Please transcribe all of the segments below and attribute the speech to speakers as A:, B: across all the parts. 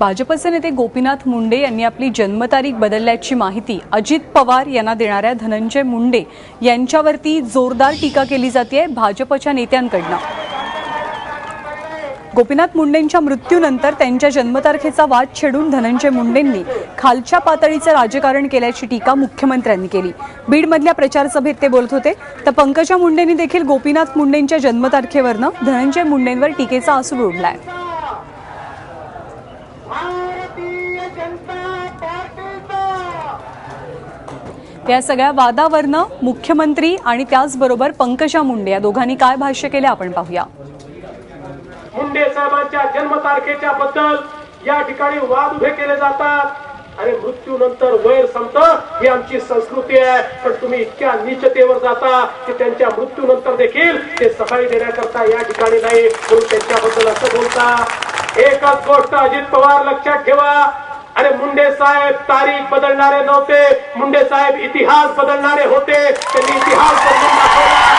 A: भाजपचे नेते गोपीनाथ मुंडे यांनी आपली जन्मतारीख बदलल्याची माहिती अजित पवार यांना देणाऱ्या धनंजय मुंडे यांच्यावरती जोरदार टीका केली जाते भाजपच्या नेत्यांकडनं. गोपीनाथ मुंडेंच्या मृत्यूनंतर त्यांच्या जन्मतारखेचा वाद छेडून धनंजय मुंडेंनी खालच्या पातळीचं राजकारण केल्याची टीका मुख्यमंत्र्यांनी केली. बीडमधल्या प्रचारसभेत ते बोलत होते तर पंकजा मुंडेंनी देखील गोपीनाथ मुंडेंच्या जन्मतारखेवरनं धनंजय मुंडेंवर टीकेचा आसूड ओढलाय
B: आहे
A: या सगळ्या वादावरनं मुख्यमंत्री आणि त्याचबरोबर पंकजा मुंडे या दोघांनी काय भाष्य केले आपण पाहूया.
C: मुंडे साहेबांच्या जन्मतारखेच्या बद्दल या ठिकाणी वाद उभे केले जातात आणि मृत्यूनंतर वैर संपत ही आमची संस्कृती आहे. पण तुम्ही इतक्या नीचतेवर जाता की त्यांच्या मृत्यूनंतर देखील ते सफाई देण्याकरता या ठिकाणी नाही म्हणून त्यांच्याबद्दल असं बोलता. एकच गोष्ट अजित पवार लक्षात ठेवा. आणि मुंडे साहेब तारीख बदलणारे नव्हते. मुंडे साहेब इतिहास बदलणारे होते. त्यांनी इतिहास बदलून दाखवला.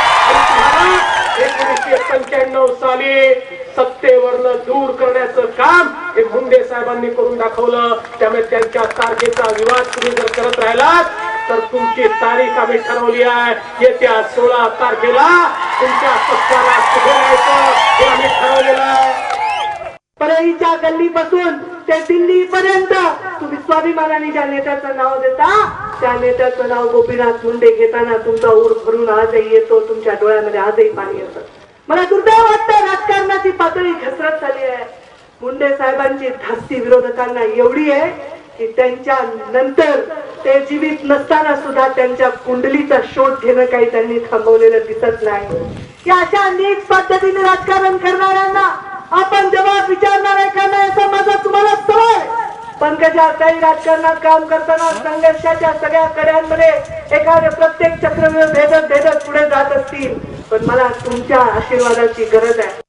C: एकोणीसशे पंच्याण्णव साली सत्तेवरनं दूर करण्याचं काम हे मुंडे साहेबांनी करून दाखवलं. त्यामुळे त्यांच्या तारखेचा विवाद तुम्ही जर करत राहिलात तर तुमची तारीख आम्ही ठरवली आहे. येत्या सोळा तारखेला तुमच्या पक्षाला हे आम्ही ठरवलेलं आहे.
B: परळीच्या गल्लीपासून ते दिल्ली पर्यंत तुम्ही स्वाभिमानाने ज्या नेत्याचं नाव देता त्या नेत्याचं नाव गोपीनाथ मुंडे घेताना तुमचा ऊर भरून आजही येतो तुमच्या डोळ्यामध्ये आजही पाणी येतं. मला दुर्दैव वाटतं राजकारणाची पातळी घसरत झाली आहे. मुंडे साहेबांची धास्ती विरोधकांना एवढी आहे की त्यांच्या नंतर ते जीवित नसताना सुद्धा त्यांच्या कुंडलीचा शोध घेणं काही त्यांनी थांबवलेलं दिसत नाही. या अशा नीच पद्धतीने राजकारण करणाऱ्यांना आपण जबाब विचारणार आहे का नाही याचा माझा तुम्हाला सवाल पंकजा काही राजकारणात काम करताना संघर्षाच्या सगळ्या कड्यांमध्ये एखाद्या प्रत्येक चक्रव्यूह भेदत भेदत पुढे जात असतील. पण मला तुमच्या आशीर्वादाची गरज आहे.